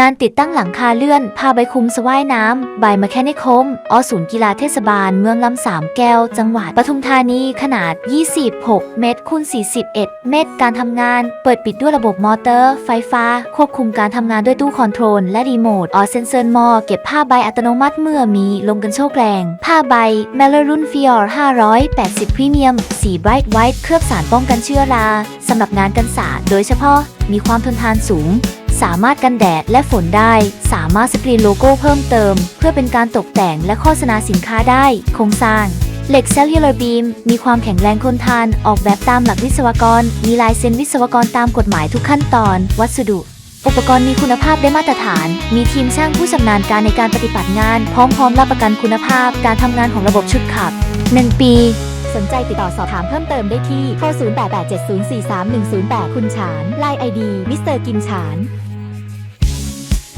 งานติดตั้งหลังคาเลื่อน พาใบคุมสว่ายน้ำใบมาแค่นิคม อศูนย์กีฬาเทศบาล เมืองลำสามแก้ว จังหวัดปทุมธานี ขนาด 26 เมตรคูณ41 เมตร การทำงาน เปิดปิดด้วยระบบมอเตอร์ ไฟฟ้า ควบคุมการทำงานด้วยตู้คอนโทรล และรีโมท ออเซนเซอร์มอ เก็บผ้าใบอัตโนมัติเมื่อมี ลมกันโชกแรง ผ้าใบเมลรุ่นฟิออร์580 พรีเมียม สีไบรท์ไวท์ เคลือบสารป้องกันเชื้อราสำหรับงานกันศาสตร์โดยเฉพาะ มีความทนทานสูง สามารถกันแดดและฝนได้ สามารถสกรีนโลโก้เพิ่มเติม เพื่อเป็นการตกแต่งและโฆษณาสินค้าได้ โครงสร้างเหล็กเซลลูลาร์บีมมีความแข็งแรงทนทาน ออกแบบตามหลักวิศวกร มีลายเซ็นวิศวกรตามกฎหมายทุกขั้นตอน วัสดุ อุปกรณ์มีคุณภาพได้มาตรฐาน มีทีมช่างผู้ชำนาญการในการปฏิบัติงาน พร้อมพร้อมรับประกันคุณภาพ การทำงานของระบบชุดขับ 1 ปี สนใจติดต่อสอบถามเพิ่มเติมได้ที่โทร0887043108 คุณฉาน ไลน์ไอดีมิสเตอร์กิมฉาน